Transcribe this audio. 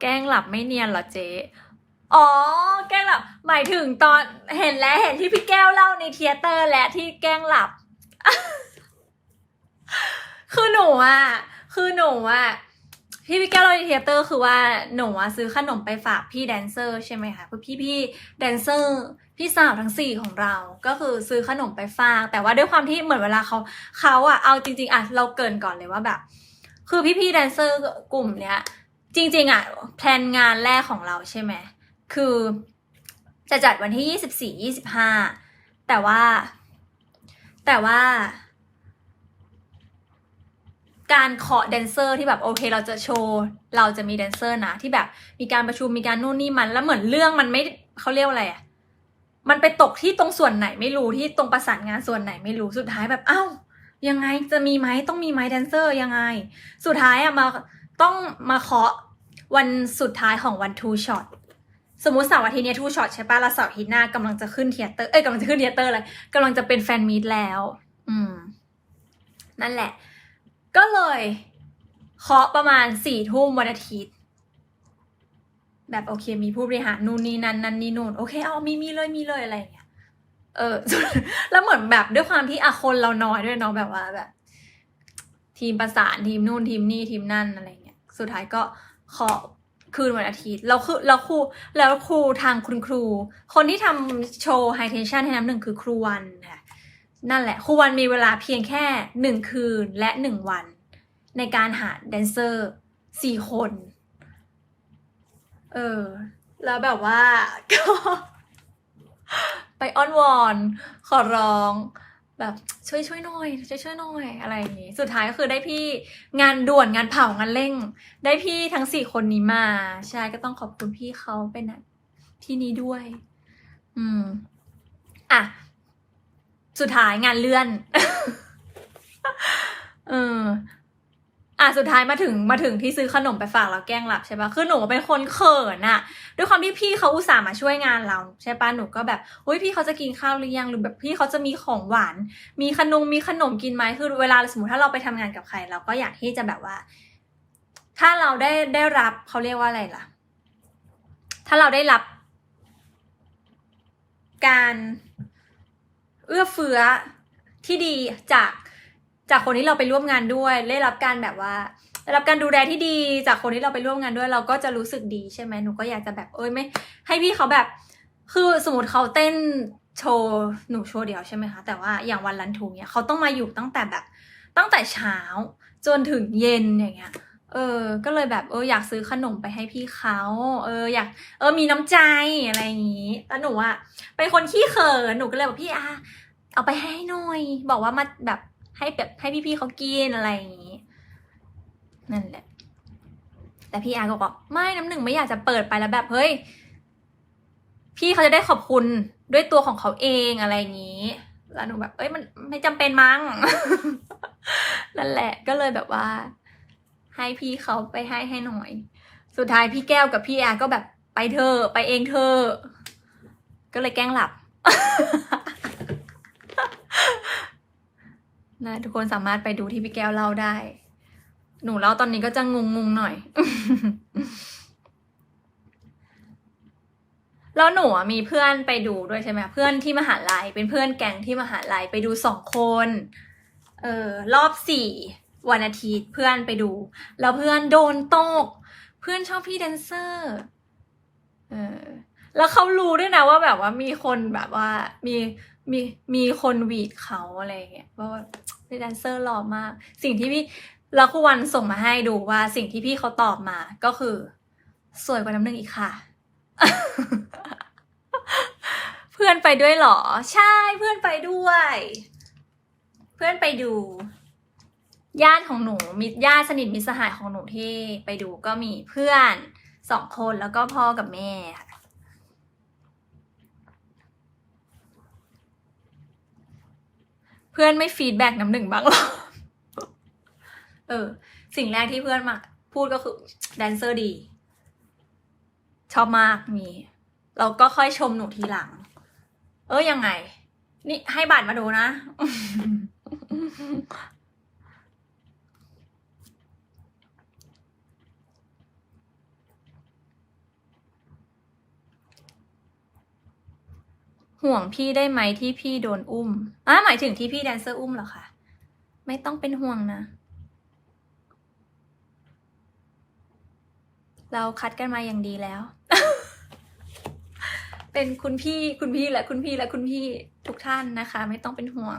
แกล้งหลับไม่เนียนเหรอเจ๊อ๋อ แกล้งหลับ หมายถึงตอนเห็นแล้วเห็นที่พี่แก้วเล่าในเทียเตอร์และที่แกล้งหลับ คือหนูอะ คือหนูอะพี่พี่แก้วเราในเทียเตอร์คือว่าหนูอะซื้อขนมไปฝากพี่แดนเซอร์ใช่ไหมคะพี่พี่แดนเซอร์พี่สาวทั้งสี่ของเรา ก็คือซื้อขนมไปฝาก แต่ว่าด้วยความที่เหมือนเวลาเขาเขาอะเอาจริง ๆอะเราเกินก่อนเลยว่าแบบ คือพี่พี่แดนเซอร์กลุ่มเนี้ย จริงๆอะแพลนงานแรกของเราใช่ไหมคือจะจัดวันที่ยี่สิบสี่ยี่สิบห้าแต่ว่า แต่ว่า การเคาะแดนเซอร์ที่แบบโอเค เราจะโชว์ เราจะมีแดนเซอร์นะ ที่แบบมีการประชุมมีการนู่นนี่มันแล้วเหมือนเรื่องมันไม่เขาเรียกอะไรอะมันไปตกที่ตรงส่วนไหนไม่รู้ที่ตรงประสานงานส่วนไหนไม่รู้สุดท้ายแบบเอ้ายังไงจะมีไหมต้องมีไหมแดนเซอร์ยังไง สุดท้ายอะมาต้องมาเคาะ วันสุดท้ายของวันทูช็อตสมมติเสาร์อาทิตย์เนี้ทูช็อตใช่ปะแล้วเสาร์อาทิตย์หน้ากำลังจะขึ้นเทยเตอร์เอ้ยกำลังจะขึ้นเทยเตอร์เลยกำลังจะเป็นแฟนมีตแล้ว อืม นั่นแหละ ก็เลยเคาะประมาณสี่ทุ่มวันอาทิตย์ แบบโอเค มีผู้บริหารนู่นนี่นั่นนั่นนี่นู่นโอเคเอามีมีเลยมีเลยอะไรอย่างเงี้ยเออ แล้วเหมือนแบบด้วยความที่อะคนเราน้อยด้วยเนาะแบบว่าแบบ ทีมประสานทีมนู่นทีมนี่ทีมนั่นอะไรเงี้ยสุดท้ายก็ เคาะคืนวันอาทิตย์แล้วคือแล้วครูแล้วครูทางคุณครู คนที่ทำโชว์ไฮเทนชันให้น้ำหนึ่งคือครูวันค่ะนั่นแหละครูวันมีเวลาเพียงแค่หนึ่งคืนและหนึ่งวัน ในการหาแดนเซอร์สี่คน เออ แล้วแบบว่าก็ไปอ้อนวอน ขอร้อง แบบช่วยช่วยหน่อยช่วยช่วยหน่อยอะไรอย่างนี้สุดท้ายก็คือได้พี่งานด่วนงานเผางานเร่ง ได้พี่ทั้งสี่คนนี้มาใช่ก็ต้องขอบคุณพี่เขาเป็นนะที่นี้ด้วย อืมอะสุดท้ายงานเลื่อน เออ อะสุดท้ายมาถึงมาถึงที่ซื้อขนมไปฝากเราแกล้งหลับใช่ปะคือหนูเป็นคนเขินอะด้วยความที่พี่เขาอุตส่าห์มาช่วยงานเราใช่ปะหนูก็แบบอุ้ยพี่เขาจะกินข้าวหรือยังหรือแบบพี่เขาจะมีของหวาน มีขนมมีขนมกินไหมคือเวลาสมมติถ้าเราไปทำงานกับใคร เราก็อยากที่จะแบบว่า ถ้าเราได้ได้รับเขาเรียกว่าอะไรล่ะ ถ้าเราได้รับ การเอื้อเฟื้อที่ดีจาก จากคนที่เราไปร่วมงานด้วย ได้รับการแบบว่าได้รับการดูแลที่ดีจากคนที่เราไปร่วมงานด้วย เราก็จะรู้สึกดีใช่ไหมหนูก็อยากจะแบบเอ้ยไม่ ให้พี่เขาแบบ คือสมมติเขาเต้นโชว์หนูโชว์เดียวใช่ไหมคะแต่ว่าอย่างวันรันทูเนี่ยเขาต้องมาอยู่ตั้งแต่แบบตั้งแต่เช้าจนถึงเย็นอย่างเงี้ยเออ ก็เลยแบบเอออยากซื้อขนมไปให้พี่เขา เอออยากเออมีน้ำใจอะไรอย่างงี้แล้วหนูอะเป็นคนขี้เขินหนูก็เลยบอกพี่อาเอาไปให้หน่อย บอกว่ามาแบบ ให้แบบให้พี่ๆเขากินอะไรอย่างงี้ นั่นแหละ แต่พี่อาก็บอกไม่น้ำหนึ่งไม่อยากจะเปิดไปแล้วแบบเฮ้ย พี่เขาจะได้ขอบคุณด้วยตัวของเขาเองอะไรอย่างนี้ แล้วหนูแบบ เอ้ยมันไม่จำเป็นมั้ง นั่นแหละ ก็เลยแบบว่า ให้พี่เขาไปให้ให้หน่อย สุดท้ายพี่แก้วกับพี่อาก็แบบไปเธอไปเองเธอ ก็เลยแกล้งหลับ นะทุกคนสามารถไปดูที่พี่แก้วเล่าได้ หนูเล่าตอนนี้ก็จะงงงๆหน่อย แล้วหนูมีเพื่อนไปดูด้วยใช่ไหมเพื่อนที่มหาลัย เป็นเพื่อนแก๊งที่มหาลัยไปดูสองคน เออรอบสี่วันอาทิตย์เพื่อนไปดู แล้วเพื่อนโดนตก เพื่อนชอบพี่แดนเซอร์ เออ แล้วเขารู้ด้วยนะว่าแบบว่ามีคนแบบว่ามีมีมีคนหวีดเขาอะไรเงี้ยว่า แบบพี่แดนเซอร์หล่อมาก สิ่งที่พี่แล้วครูวันส่งมาให้ดูว่าสิ่งที่พี่เขาตอบมาก็คือ สวยกว่าน้ำหนึ่งอีกค่ะ เพื่อนไปด้วยเหรอ ใช่เพื่อนไปด้วย เพื่อนไปดูญาติของหนูมีญาติสนิทมิสหายของหนูที่ไปดูก็มีเพื่อนสองคนแล้วก็พ่อกับแม่ค่ะ เพื่อนไม่ฟีดแบ็กน้ำหนึ่งบ้างหรอ เออ สิ่งแรกที่เพื่อนมา พูดก็คือแดนเซอร์ดี ชอบมากมีเราก็ค่อยชมหนูทีหลัง เออยังไง นี่ให้บัตรมาดูนะ ห่วงพี่ได้ไหมที่พี่โดนอุ้มอะหมายถึงที่พี่แดนเซอร์อุ้มเหรอคะไม่ต้องเป็นห่วงนะ เราคัดกันมาอย่างดีแล้ว เป็นคุณพี่คุณพี่และคุณพี่และคุณพี่ทุกท่านนะคะ ไม่ต้องเป็นห่วง